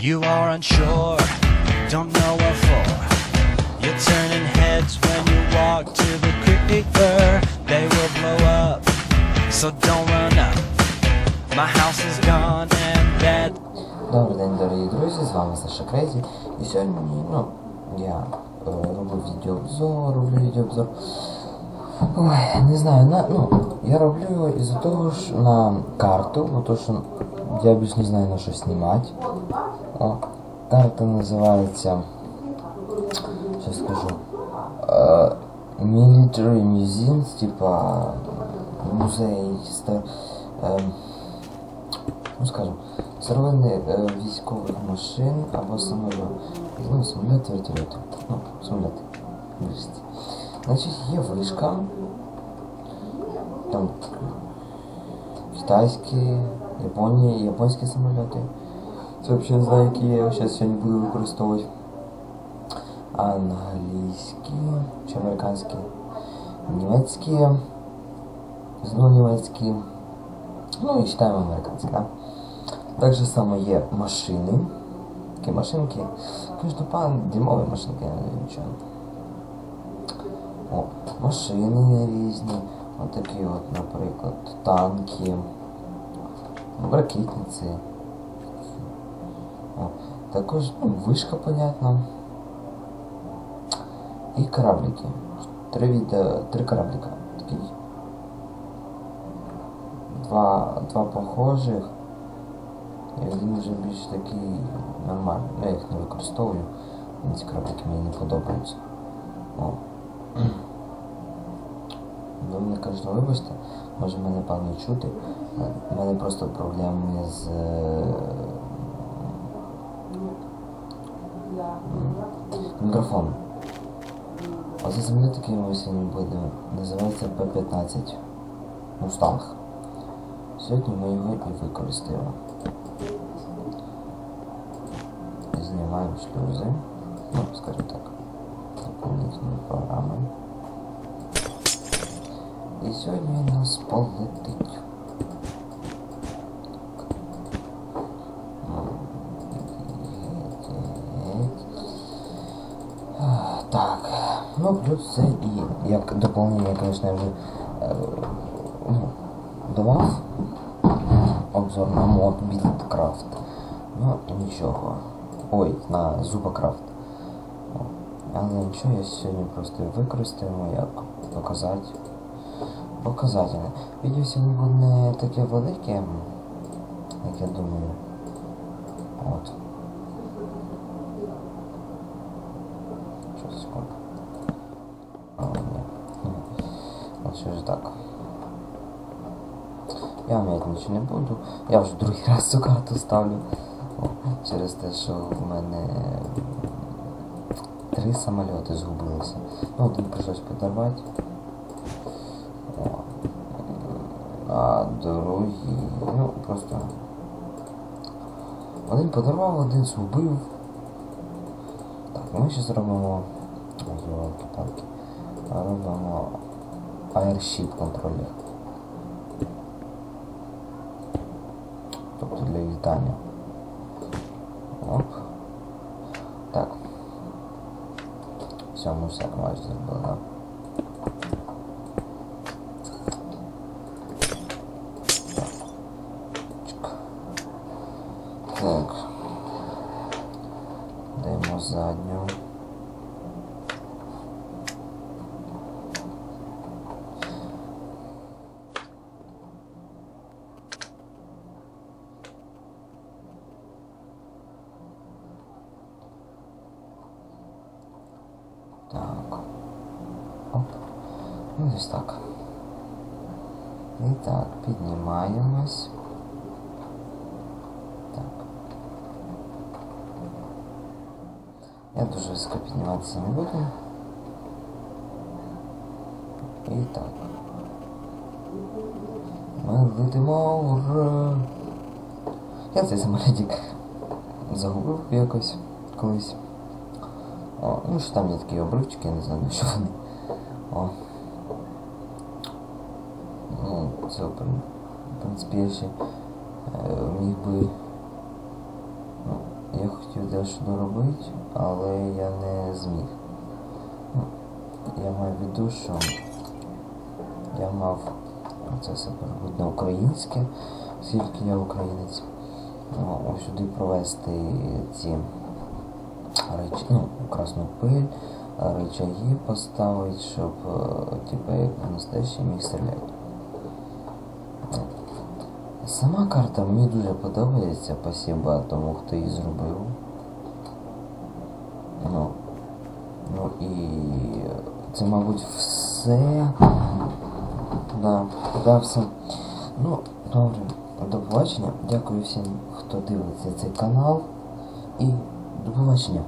You are unsure, don't know what for. You're turning heads when you walk to the creeper. They will blow up, so don't run up. My house is gone and dead. Добрий день, дорогі друзі, з вами Саша Крейзі. І сьогодні, ну, я е, роблю відеообзор, роблю відеообзор. Ой, не знаю, на, ну, я роблю його із-за того ж на карту, бо то що я більш не знаю на що знімати. О, карта називається. Що скажу? Е, Military Museums, типа музей ста, е, ну скажем, сировини е, військових машин або самоліт. Ну, самоліт, вертольоти. Ну, самоліти. Більшість. Значить, є вишка. Там китайські, Японії, японські самоліти. Це взагалі не знаю, які я зараз сьогодні буду використовувати. Англійські чи американські, німецькі, знову німецькі. Ну і читаємо американські, да? Так же само є машини. Такі машинки. Звісно, пан дімові машинки, я знаю нічого. О, машини різні. Ось такі от, наприклад, танки, ракетниці. Також ну, вишка, понятно. І кораблики. Три відео, три кораблика. Такі. Два, два похожих. І один вже більш такий нормальний. Я їх не використовую. Ці кораблики мені не подобаються. О. Ви мене кажете, вибачте, може мене певно чути. У мене просто проблеми з е, м, мікрофоном. Оце самоліт, який ми сьогодні будемо, називається П-15 Мустанг. Сьогодні ми його і використаємо. Знімаємо шлюзи. Ну, скажімо так. Дополнительні програми. І сьогодні він нас полетить. Так, ну плюс це і як доповнення, звісно, вже е, ну, давав обзор на мод Buildcraft. Ну нічого. Ой, на Зубакрафт. О, Але нічого, я сьогодні просто використаємо як показати. Показательне. Відео сьогодні не таке велике, як я думаю. От. Секунду. А, ні. От що ж так. Я вміти нічого не буду. Я вже другий раз цю карту ставлю. Через те, що в мене три самоліти згубилися. Ну, один прийшлось подавати. О, А другий, ну просто один подарував, один згубив. Так, ми ще зробимо палки робимо Airship контролер. Тобто для літання. Оп. Так. Все, ми все майже зробили, так? Так. Даємо задню. Так. Оп. Ну, десь так. І так, піднімаємось. Так. Я дуже високо підніматися не буду. І так. Ми летимо ура! Я цей самолітик загубив якось колись. О, ну що там є такі обривчики, я не знаю, на що вони. О. Ну, це, в прин- в принципі, я ще е, міг би ну, Я хотів дещо доробити, але я не зміг. Ну, Я маю в виду, що я мав це все на українське, оскільки я українець. Ну, сюди провести ці речі, ну, красну пиль, речаги поставити, щоб е, типу як настоящий міг стріляти. Сама карта мені дуже подобається, спасибо тому, хто її зробив. Ну, ну і це, мабуть, все. Да, да, все. Ну, добре, до побачення. Дякую всім, хто дивиться цей канал. І до побачення.